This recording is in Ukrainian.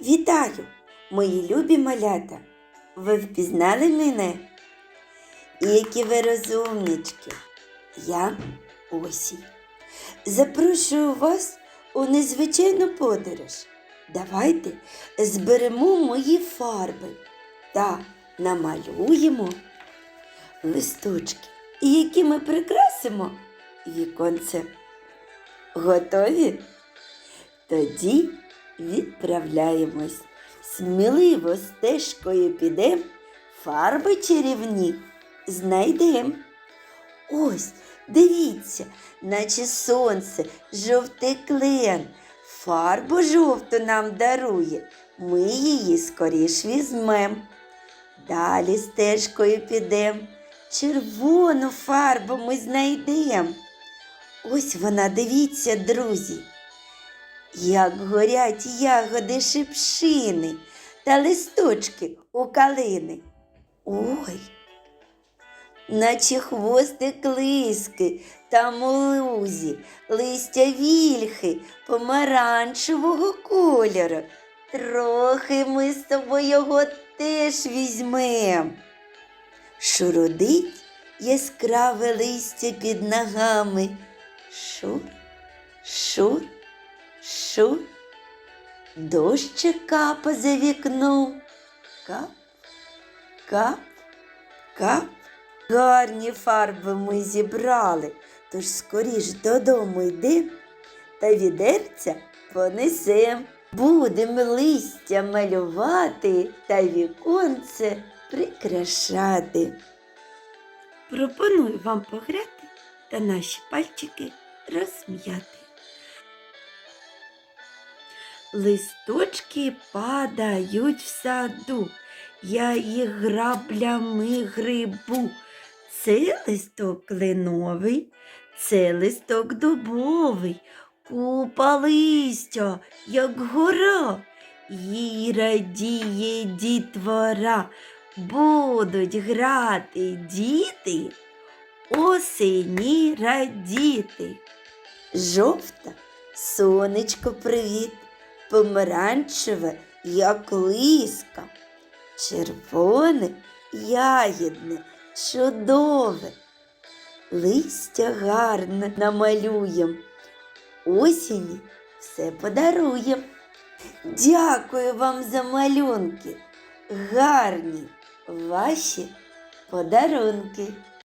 Вітаю, мої любі малята! Ви впізнали мене? І які ви розумнички! Я осінь. Запрошую вас у незвичайну подорож. Давайте зберемо мої фарби та намалюємо листочки, які ми прикрасимо віконце. Готові? Тоді відправляємось. Сміливо стежкою підем, фарби чарівні знайдем. Ось, дивіться, наче сонце, жовтий клен, фарбу жовту нам дарує, ми її скоріш візьмем. Далі стежкою підем, червону фарбу ми знайдем. Ось вона, дивіться, друзі, як горять ягоди шипшини та листочки у калини. Ой, наче хвостик лиски та молузі, листя вільхи помаранчевого кольору. Трохи ми з тобою його теж візьмем. Шурудить яскраве листя під ногами. Шур, шур, шур. Дощик капа за вікном. Кап, кап, кап. Гарні фарби ми зібрали, тож скоріш додому йдем та відерця понесем. Будем листя малювати та віконце прикрашати. Пропоную вам пограти та наші пальчики розм'яти. Листочки падають в саду, я їх граблями грибу. Це листок кленовий, це листок дубовий, купа листя, як гора, їй радіє дітвора, будуть грати діти, осені радіти. Жовта, сонечко привіт, помаранчеве, як лиска, червоне, ягідне, чудове. Листя гарне намалюєм, осінні все подаруєм. Дякую вам за малюнки, гарні ваші подарунки.